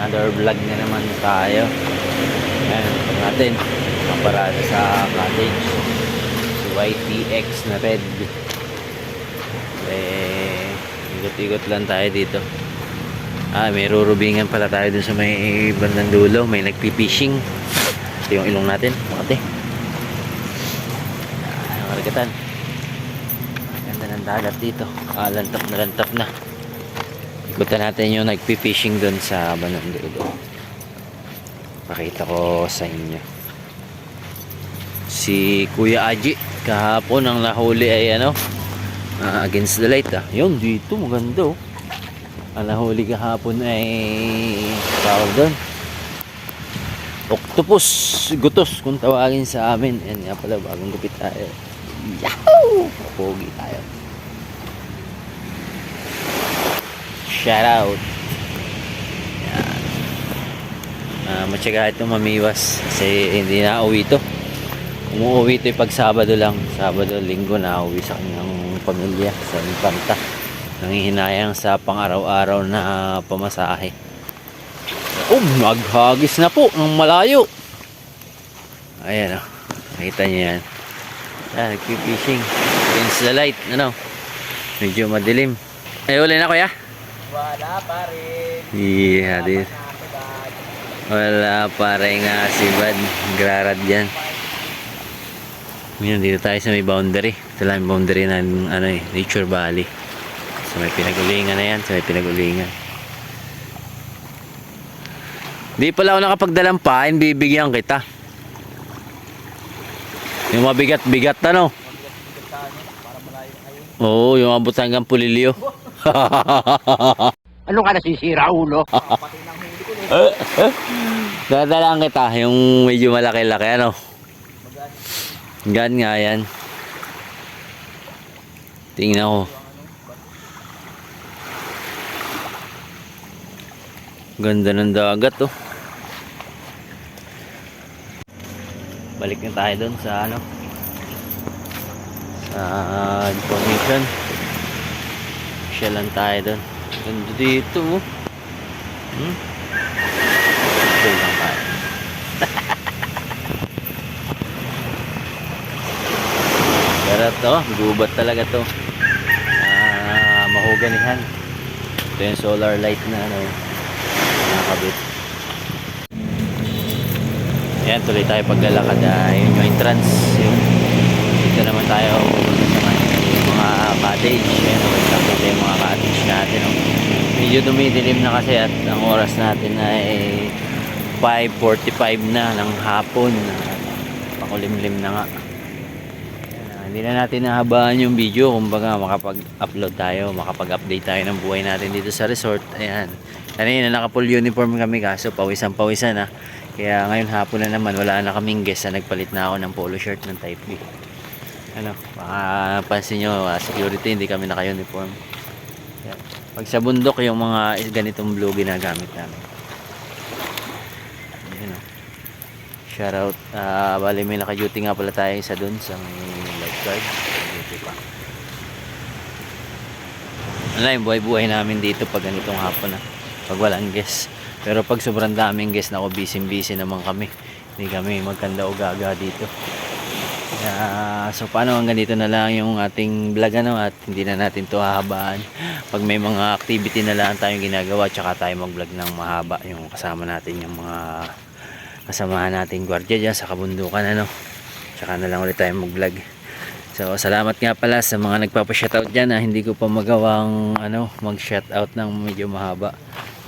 Another vlog na naman tayo. Ayan, natin. Kaparada sa cottage. Si YTX na red. Eh, ikot-ikot lang tayo dito. Ah, may rurubingan pala tayo dun sa may bandang dulo. May nagpipishing. Ito yung ilong natin. Makati. Ayan, maragatan. Ganda ng dagat dito. Ah, lantap na lantap na. Ikutan natin yung nagpipishing dun sa bandang dulo. Pakita ko sa inyo. Si Kuya Aji kahapon ang nahuli ay ano ah, against the light ah. Yun dito maganda oh. Ang nahuli kahapon ay tawag doon. Octopus, gutos kung tawagin sa amin. Yan nga pala bagong gupit tayo. Yahoo! Pogi tayo. Shout out. Yan. Ah, matyaga ito mamiwas kasi hindi na uwi ito. Umuwi ito pag Sabado lang. Sabado, Linggo na uwi sa kanyang pamilya sa Infanta. Nangihinayang sa pang-araw-araw na pamasahe. Oh, naghagis na po ng malayo. Ayan o. Nakita niyo yan. Yan, nagpipishing. Against the light. Ano? Medyo madilim. Ay, uli na kuya? Wala pa rin. Yeah, di. Wala pa rin nga si Bad. Grarad yan. Ngayon, dito tayo sa may boundary. Ito lang yung boundary ng ano, eh, Nature Valley. Sa may pinagulingan na yan. Sa may pinagulingan. Di pala ako nakapagdalang pain, bibigyan kita. Yung mabigat-bigat ano? Para malayo kayo. Oo, yung abot hanggang pulilyo. Ano ka nasisira, ulo? Dadalaan kita, yung medyo malaki-laki ano. Gan nga yan. Tingnan ko. Ganda ng dagat oh. Balik na tayo doon sa ano. Sa information. Siya lang tayo doon. Ganda dito oh. Hmm? Chill lang tayo. Pero to, gubat talaga to. Ah, mahuganihan. Ito yung solar light na ano, nakakabit. Ayan, tuloy tayo paglalakad. Ah, yun yung entrance. Yung, dito naman tayo pupunta sa may mga cottage. Ayan, wait lang dito yung mga cottage natin. Oh. Medyo dumidilim na kasi at ang oras natin ay 5.45 na ng hapon. Ah, Pakulimlim na nga. Ah, hindi na natin nahabaan yung video kumbaga makapag-upload tayo makapag-update tayo ng buhay natin dito sa resort ayan kanina naka full uniform kami kaso pawisan pawisan na kaya ngayon hapon na naman wala na kaming guest na nagpalit na ako ng polo shirt ng type B ano pansin nyo ah, security hindi kami naka uniform Ayan. Pag sa bundok yung mga ganitong blue ginagamit namin Ayan, oh. Shout out. Ah, bali may naka-duty nga pala tayo isa dun sa may lifeguard. Duty pa. Ano yung buhay-buhay namin dito pag ganitong hapon na. Pag walang guest. Pero pag sobrang daming guest na ako, busy-busy naman kami. Hindi kami magkanda o gaga dito. Kaya, so paano hanggang dito na lang yung ating vlog ano at hindi na natin to hahabaan. Pag may mga activity na lang tayong ginagawa tsaka tayo mag-vlog ng mahaba yung kasama natin yung mga kasamahan natin gwardiya dyan sa kabundukan ano tsaka na lang ulit tayo mag vlog so salamat nga pala sa mga nagpapa-shoutout dyan na hindi ko pa magawang ano mag shoutout ng medyo mahaba.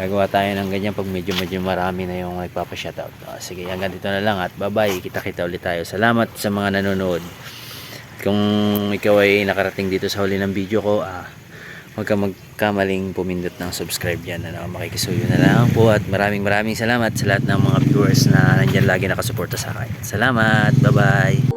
Gagawa tayo ng ganyan pag medyo medyo marami na yung nagpapa-shoutout. Ah, sige hanggang dito na lang at bye bye kita kita ulit tayo. Salamat sa mga nanonood. Kung ikaw ay nakarating dito sa huli ng video ko ah huwag ka magkamaling pumindot ng subscribe dyan ano, makikisuyo na lang po at maraming maraming salamat sa lahat ng mga viewers na nandyan lagi nakasuporta sa akin. Salamat. Bye bye